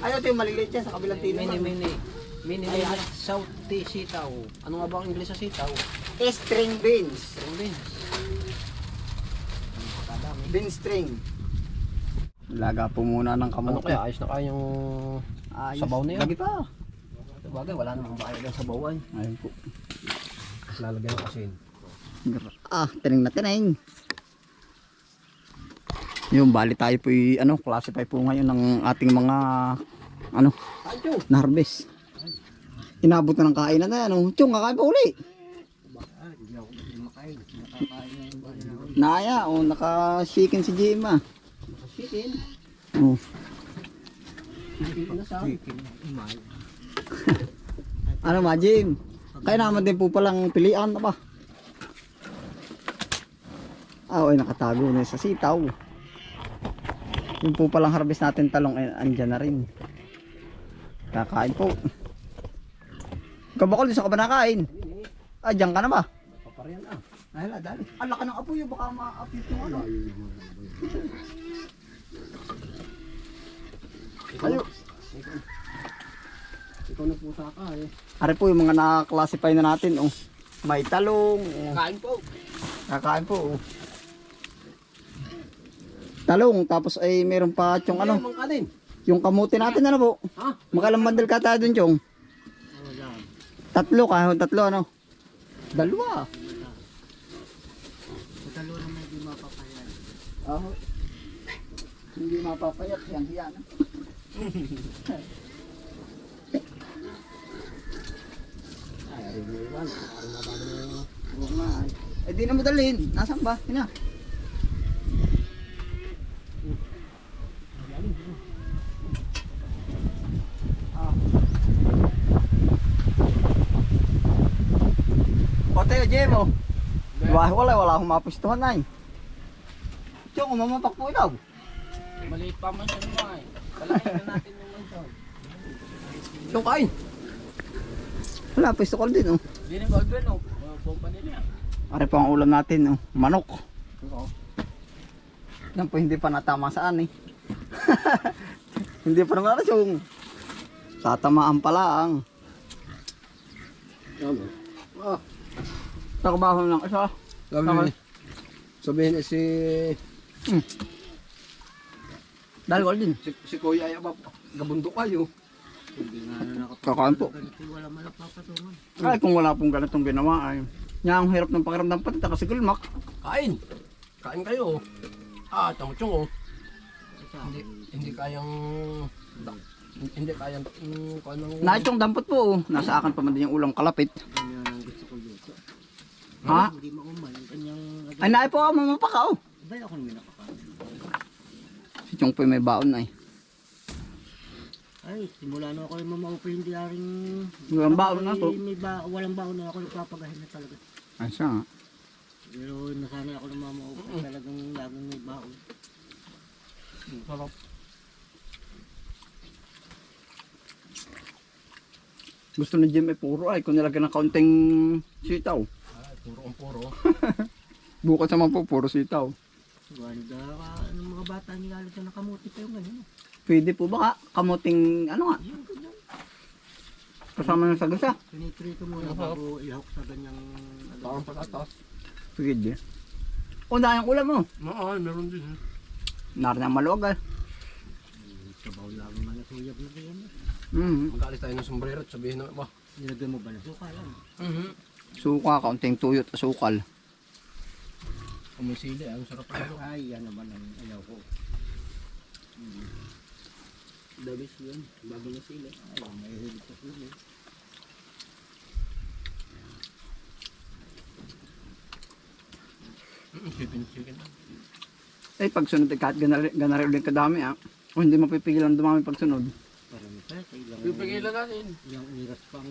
Ayaw ito yung maliliit yan sa kabilang tino. Mini, mini. Mini, mini. South tea sitaw. Ano nga ba ang English sa sitaw? String beans. String beans. Ano? Bean string. Laga po muna ng Ano kamote. kaya? Ayos na kaya yung Ayos. sabaw na yan? Lagi pa. Bagay, wala namang bakay ng sabaw ay. Ayun po. Lalagyan ng asin. Ah, tining na tining. Yung bali tayo po y- ano, classify po ngayon ng ating mga ano, Adyo! na harvest. Inabot na ng kainan na yan. Oh. Tiyong, kakain pa uli. Naya, oh, naka-chicken si Jim ah. Chicken. Oh. Ano ma, Jim? Kaya naman din po palang pilian na ba? Ah, oy, nakatago na sa sitaw. Yung po palang harvest natin talong, eh, andyan na rin. Kakain po. Kabakol, di sa ka ba nakain? Ah, dyan ka na ba? Paparian ah. Ay, dali. Ang laka ng apoy, baka ma-apit yung ano. Ayo. Ikaw, na po sa ka eh. Ari po yung mga na-classify na natin, oh. May talong, oh. Kain po. Kakain po, oh. Talong, tapos ay meron pa yung ano, Ano? kanin. yung kamuti natin, ano po? Ha? Makalang bandel ka tayo dun, chong. Wala. Tatlo, kahit tatlo, ano? Dalawa. Matalo na may di mapapayan. Oh. Hindi mapapayat, yan, yan. Ay, arin mo iwan. Arin na bago na yung... Oo nga. Eh, di na mo dalhin. Nasaan ba? Ina. Ah. O, tayo, Jem, oh. Wala, akong mapustuhan na eh. Chong, umamapak po ikaw. Maliit pa man siya naman eh. Palakin na natin yung mansion. Yung kain. Wala, pwesto ko din, oh. Hindi na Baldwin oh. Mga pompa nila. Ari pa ang ulam natin, oh. Manok. Oo. Yan po, hindi pa natama saan, eh. hindi pa naman yung tatamaan pala ang Yan oh. Ah. trabaho ng isa. Sabihin, sabihin eh, si, Dahil ko din. si, si Kuya ay abab, gabundo kayo. Kakain po. Wala man napapatungan. Ay, kung wala pong ganitong ginawa ay. Nga ang hirap ng pakiramdam pati kasi gulmak. Kain. Kain kayo. Ah, tamutsong oh. Hindi, hindi kayang, hindi kayang, mm, kung anong, Naitong dampot po. oh. Nasa akin pa man din yung ulam kalapit. Yan ang gusto ko dito. Ha? Hindi mauman. Kanyang, Ay, po ako mamapaka oh. ba ako namin nakakain? Si Chong po may baon eh. Ay, simula na ako yung mamaupo hindi aring... Walang baon na to. May ba, walang baon na ako nagpapagahin na talaga. Ay, siya nga. Pero nasanay ako ng mamaupo talagang laging may baon. Sarap. Gusto ni Jim ay puro ay. Kung nilagyan ng kaunting sitaw. Puro ang puro. Bukas naman po, puro sitaw. Ganda ka, ng mga bata nilalit na nakamuti pa yung ganyan. Pwede po ba kamuting ano nga? Kasama ng sagasa. Pinitrito muna bago ihawk sa ganyang... Ano, Parang patatas. Pwede. O, dahil yung ulam mo. Oo, meron din. Narin ang maluwag ah. sabaw lang naman na suyab na ganyan. Mm Mag-alis tayo ng sombrero at sabihin na, ba? Nilagyan mo ba na suka yan? Mhm. Suka, kaunting tuyot, asukal. Kung may sili, ang sarap ito. Ay, yan naman ang ayaw ko. Dabis yun, bago na sili. Ay, may hilig sa sili. Mm, chicken, chicken. Eh, pagsunod eh, kahit ganari, ganari ulit kadami ah. O hindi mapipigilan dumami pagsunod. Parang pa, sa ilang... Pipigilan natin. Yung iras pang...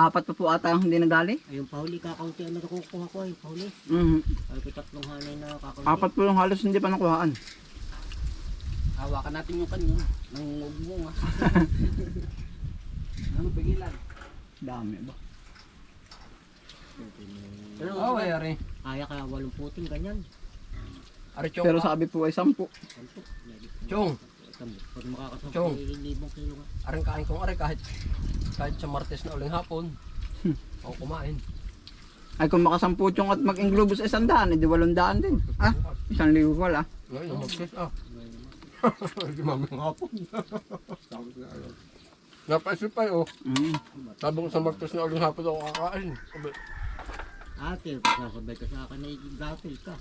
Apat pa po ata ang hindi nagali. Ay, yung pauli, kakaunti ang nakukuha ko, yung pauli. Mhm. Ay, ko tatlong hanay na kakaunti. Apat po yung halos hindi pa nakuhaan. Hawakan natin yung kanya. Nang mo nga. ano pigilan? Dami ba? Pero oh, ay, ari. Kaya kaya walong puting ganyan. Ari. Pero sabi po ay sampu. Sampo. Chong. Tamo, Pag makakasama Chong. ko libong kilo nga. Aring kain kong aray kahit kahit sa Martes na uling hapon. Ako kumain. Ay kung makasamputyong at mag-inglobus ay sandaan, edi walong daan din. Ah, isang libo wala. Ngayon, ang Martes ah. Hindi maming hapon. Napaisip pa oh. Mm. Sabi ko sa Martes na uling hapon ako kakain. Sabi, Ate, sasabay ka sa akin na gapil ka.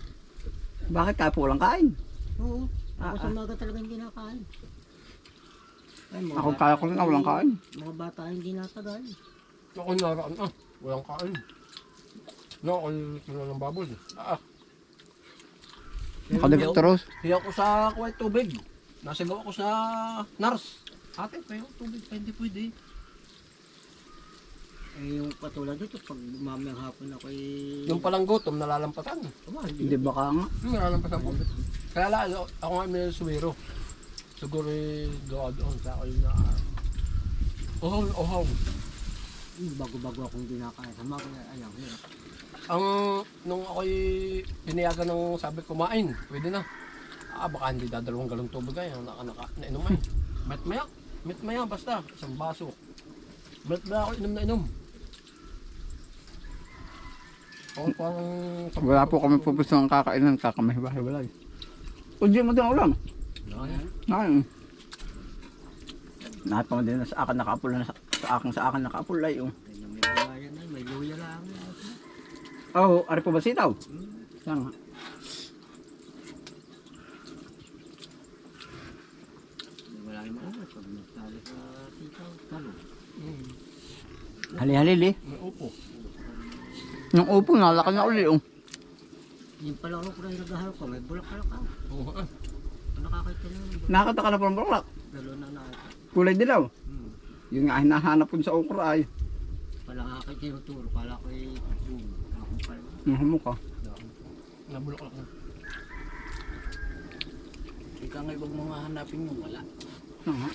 Bakit kaya po walang kain? Oo. Ah, Ako sa mga talaga hindi nakain. Ay, mga Ako bata- kaya ko na walang kain. Mga bata hindi natagal. ako naraan ah. Walang kain. No, ako yung ng baboy. Ah, Nakadektoros. Hiyaw ko sa kuwait tubig. Nasagaw ako sa nurse. Ate, payo tubig, pwede pwede. Eh, yung katulad dito, pag mamayang hapon ako eh... Yung palang gutom, nalalampatan. Tama, hindi. Baka nga. Yung nalalampatan ko. Kaya lang, ako nga may suwero. Siguro eh, doon doon sa ako yung na... Ohaw, ohaw. Hmm, Bago-bago akong hindi nakain. Sama ko na, ayaw, hirap. Ang, nung ako'y pinayagan ng sabi kumain, pwede na. Ah, baka hindi dadalawang galong tubig ay, naka, naka, nainom ay. Met maya, met maya, basta, isang baso. Met maya ako inom na inom. Ako pang... Wala po kami pupus ng kakainan, kakamahibahay wala. eh. Kung mo din ang ulam. Ayun. Lahat pa din sa akin nakaapul na sa, sa akin sa akin nakaapul ay oh. May bayan na, may luya lang. Oh, ari po ba sitaw? Yan nga. Wala yung mga pag nagtali sa sitaw, talo. Mm, Hali-halili. may upo. Yung upo nalaki na uli oh. Yung pala ako na nagahal ko, may bulak-bulak ako. Oo, ah. Nakakita na yun. Nakakita ka na pang baklak. Dalo na nakita. Kulay dilaw. Hmm. Yun nga hinahanap ko sa okra ay. Pala kakita yung turo, pala ko eh, boom. Ako pala. Ang mukha. Nabulok ako. Ikaw nga ibang mga hanapin mo, wala. Aha.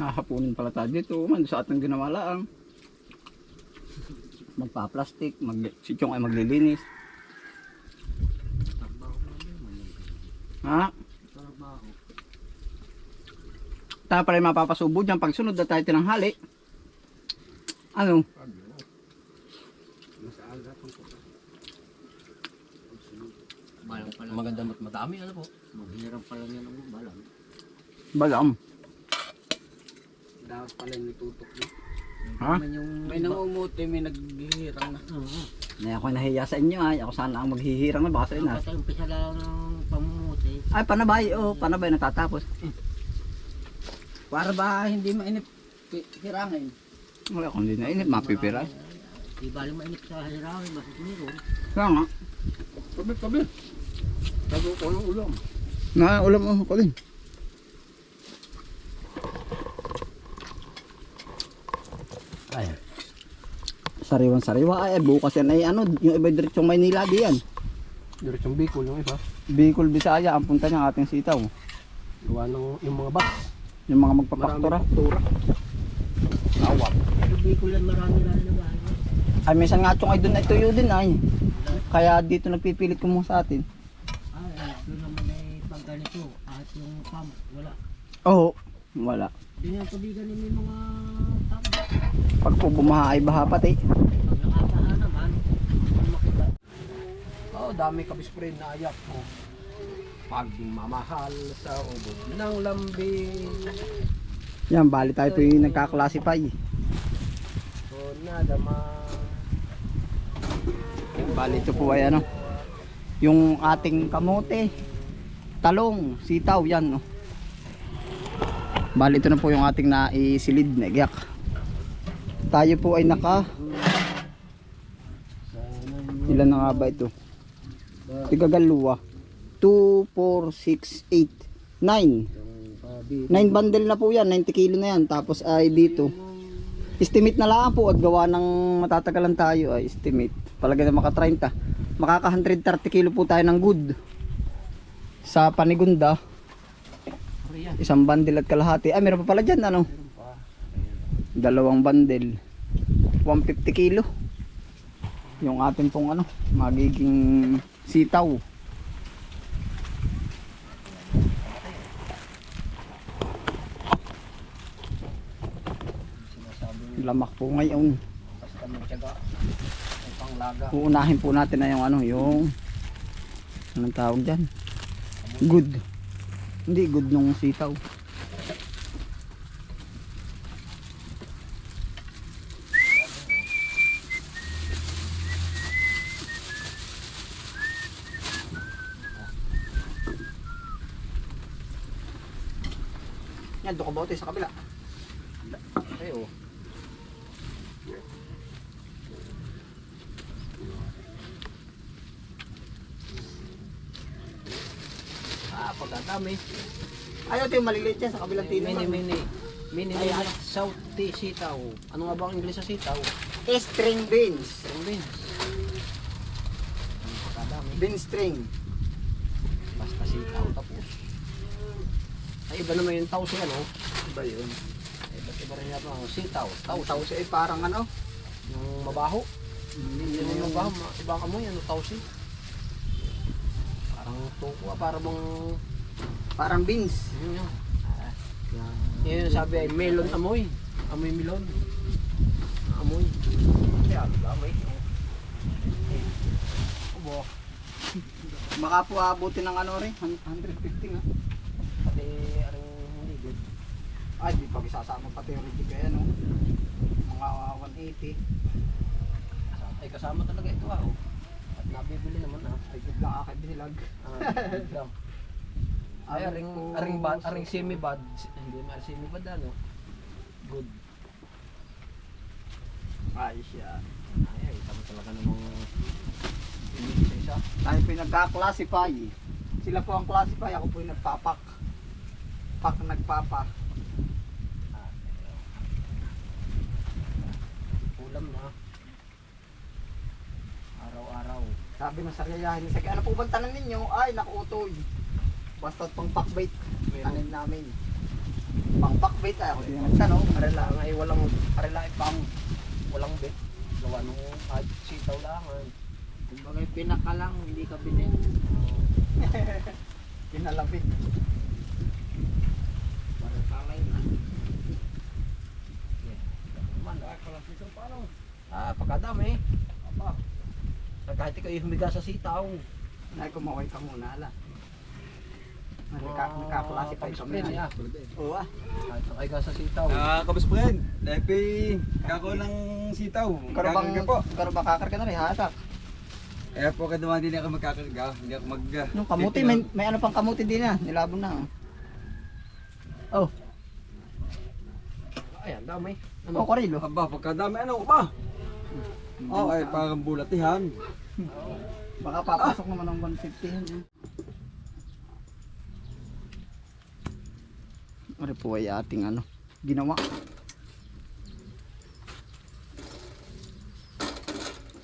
Hahapunin pala tayo dito man sa ating ginawa lang. Magpa-plastic, mag si Chong ay maglilinis. Ha? Tayo pala yung mapapasubo dyan pag sunod na tayo tinanghali. Ano? Maganda at madami, ano po? Maghirap pala niya ng balang. Balam. Dapat pala nitutok niya. Ha? yung... May namumuti, may naghihirang na. Oo. Na ako nahiya sa inyo ay. Ako sana ang maghihirang na baka sa inas. Dapat umpisa lang ng pamumuti. Ay panabay. Oh, panabay natatapos. Para ba hindi mainip hirangin? Wala kung hindi nainit, mapipiray. Di bali mainip sa hirangin, meron. Kaya nga. Tabi, tabi. Tabi ko ng ulam. Na ulam mo ko Sariwan sariwa ay bukas yan ay ano yung iba diretsong Maynila di yan. Diretsong Bicol yung isa. Bicol Bisaya ang punta ng ating sitaw. Gawa ng yung mga box. Yung mga magpapaktura. faktura. Awat. Pero Bicol lang marami lang na bahay. Ay minsan nga tsong ay doon ay tuyo din ay. Kaya dito nagpipilit kumuha sa atin. Eh, doon naman ay pag ganito. At yung pump, wala. Oo. Wala. Doon yung tubigan din yung mga. Pag po bumaha ay baha pati. Pag nakabaha naman, kung makita. Oh, dami kabispray na ayak mo. Pagmamahal sa ubod ng lambing. Yan, bali tayo po yung nagkaklasify. So, nadama. Bali ito po ay ano. Yung ating kamote. Talong, sitaw, yan. No. Bali ito na po yung ating naisilid na igyak. Tayo po ay naka ilan na nga ba ito? Tigagaluwa. 2, 4, 6, 8, 9. 9 bundle na po yan, 90 kilo na yan. Tapos ay dito. Estimate na lang po at gawa ng matatagalan tayo ay estimate. Palagay na maka 30. Makaka 130 kilo po tayo ng good. Sa panigunda, isang bundle at kalahati. Ay, meron pa pala dyan, ano? dalawang bandel 150 kilo. Yung atin pong ano magiging sitaw. Lamak po ngayon. Uunahin po natin na yung ano yung anong tawag dyan? Good. Hindi good nung sitaw. Ba sa kabila? Ay, oh. Ah, pagkadami. Ayaw yung maliliit yan sa kabilang tino. Mini, mini. Mini, mini. ano? South tea sitaw. Ano nga ba ang Ingles sa sitaw? String beans. String beans. Bean string. Basta sitaw tapos. Ay, iba naman yung tausi ano. Iba yun. Iba't iba rin yata ang sitaw. Tao Tausi. ay parang ano? Yung mabaho. Hindi Yung yung mabaho, ma- ibang amoy, ano tausi. Parang tuko ah, parang bang... Parang beans. Yun yun. Yun yung sabi ay melon amoy. Amoy melon. Amoy. Kaya, amoy. Obo. Baka po abutin ng ano rin, 150 nga. Pati, aring hindi good. Ay, di pa isasama pati yung rigid kaya no. Mga ah, 180. Ay, kasama talaga ito ah. oh. At nabibili naman ah. Ay, good lang akin binilag. Ah, good lang. Ay, aring, aring, bad, aring semi-bad. Hindi man semi-bad ano. Good. Ayos yan. Ay, ay, tama talaga namang isa. Tayo po yung nagka-classify. Sila po ang classify, ako po yung nagpapak. Pak nagpapa. Ah, Ulam na. Araw-araw. Sabi ng saryayahin ni Saki, ano po bang tanan ninyo? Ay, nakuutoy. Basta pang pakbait, tanim namin. Pang pakbait, ay ako din nagtanong. Arela nga ay walang arela ay pang walang bit. Gawa nung at sitaw lang. ah. Kumbaga pinaka lang, hindi ka binin. Pinalapit. Para palay na. Man, ah, kalas nito paano? Ah, pagkadami. Aba. Sa kahit ikaw yung humiga sa sitaw. Nay, kumaway ka muna, ala. Nagka, nagka-classify kami. Pag-spray niya. Oo ah. Kahit sa sitaw. Ah, kabus friend. Lepe, kako ng sitaw. Karabang, Kakarga po. karabang kakarga na rin, hatak. Kaya po kada hindi ako magkakarga, hindi ako mag Yung kamuti, may, may ano pang kamuti din na, nilabon na. Oh, Ayan, dami. oh, Corilo. Aba, pagkadami ano ba? Oh, ay parang bulatihan. Baka papasok naman ng 150 yan. eh. Ano po ay ating ano, ginawa.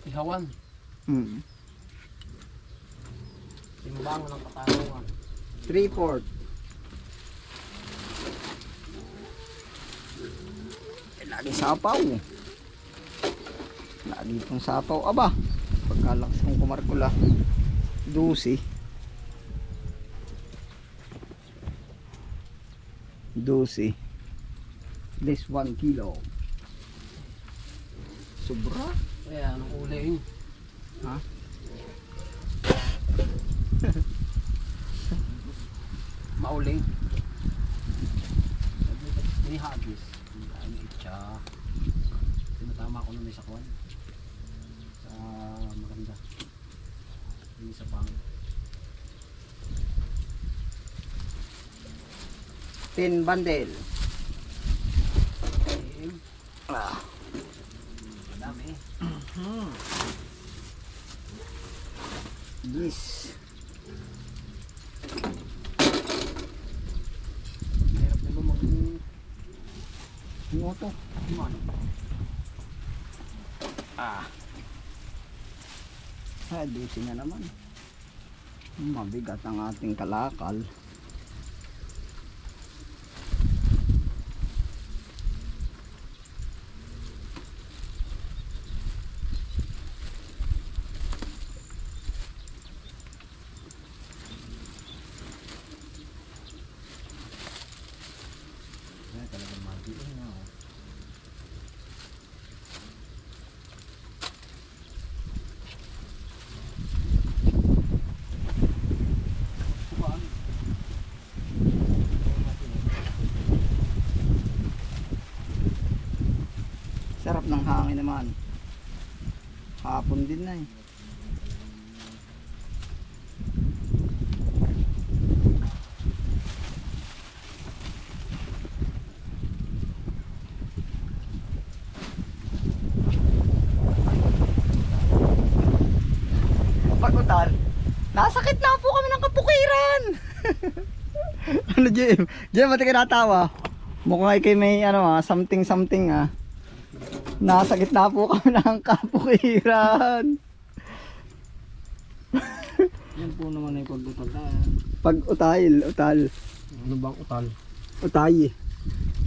Ihawan. Hmm. Timbangan ng katarungan. 3 4 Lagi sapaw. Lagi pong sapaw. Aba, pagkalakas kong kumarkula. 12. 12. This 1 kilo. Sobra. Ayan, ang uling. Ha? Mauling. Ini hagis. Ang itcha. Tinatama ko na may sakwan. Sa maganda. Hindi sa pang. 10 bundle. 12 na naman. Mabigat ang ating kalakal. Hangin naman. Hapon din na eh. Nasakit na po kami ng kapukiran. ano Jim? Jim, ba't ka natawa? Mukhang ay kay may ano ah, something something ah. Nasa gitna po kami ng kapukiran. Yan po naman ay pagbutal Pag utayil, utal, Ano bang utal? utay.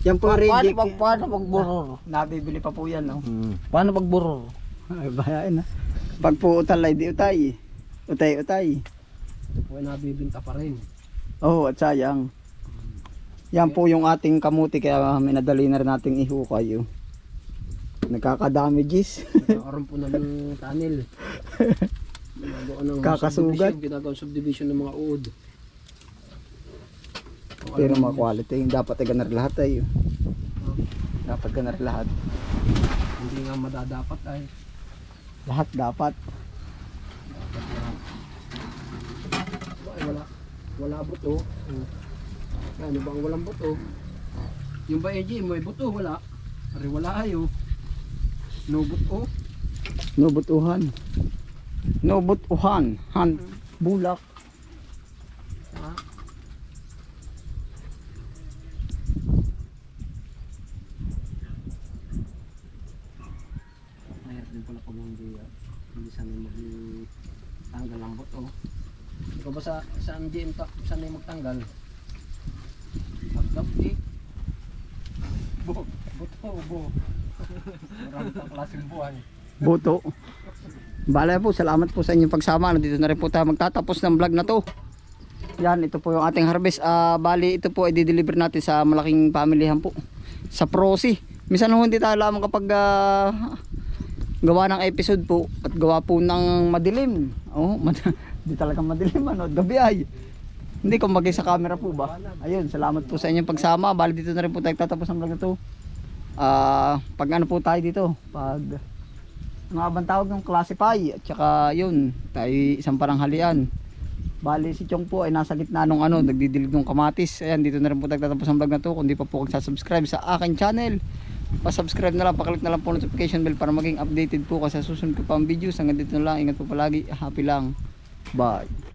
Yan po rin. Paano pag paano pagburor? Nabibili pa po yan, no? Paano pagburor? Ay, bayan na. Pag po utal ay di utay. Utay, utay. Ito po ay nabibinta pa rin. Oo, at sayang. Yan po yung ating kamuti kaya minadali na rin nating ihukay. Oh. Nagkakadamages. Nagkakaroon po ng tunnel. Ng Kakasugat. Ginagawa subdivision ng mga uod. Pero mga quality, dapat ay ganar lahat ay. oh. Dapat ganar lahat. Hindi nga madadapat ay. Lahat dapat. Ay wala. Wala buto. Ano ba ang walang buto? Yung ba EJ, may buto? Wala. Ari wala ayo. No buto. No butuhan. No butuhan. Han. Bulak. Ha? Mahirap din pala pag hindi, ah, hindi sanay magtanggal ang buto. Ikaw ba sa, sa MGM ta, sanay magtanggal? Pagdapi. Bu, buto, bu. Buto. Bala po, salamat po sa inyong pagsama. Dito na rin po tayo magtatapos ng vlog na to. Yan, ito po yung ating harvest. Ah, bali, ito po ay deliver natin sa malaking pamilihan po. Sa Prosi. Minsan hindi tayo lamang kapag ah, gawa ng episode po at gawa po ng madilim. Oh, mad hindi talaga madilim ano, gabi ay. Hindi ko magay sa camera po ba. Ayun, salamat po sa inyong pagsama. Bali dito na rin po tayo tatapos ng vlog na to. Ah, pag ano po tayo dito, pag ano nga tawag ng classify at saka yun, tayo isang paranghalian. Bali si Chong po ay nasa gitna nung ano, nagdidilig ng kamatis. Ayan, dito na rin po nagtatapos ang vlog na to. Kung di pa po subscribe sa akin channel, pa-subscribe na lang, paklik na lang po notification bell para maging updated po kasi susunod ko pa ang videos. Hanggang dito na lang, ingat po palagi, happy lang. Bye.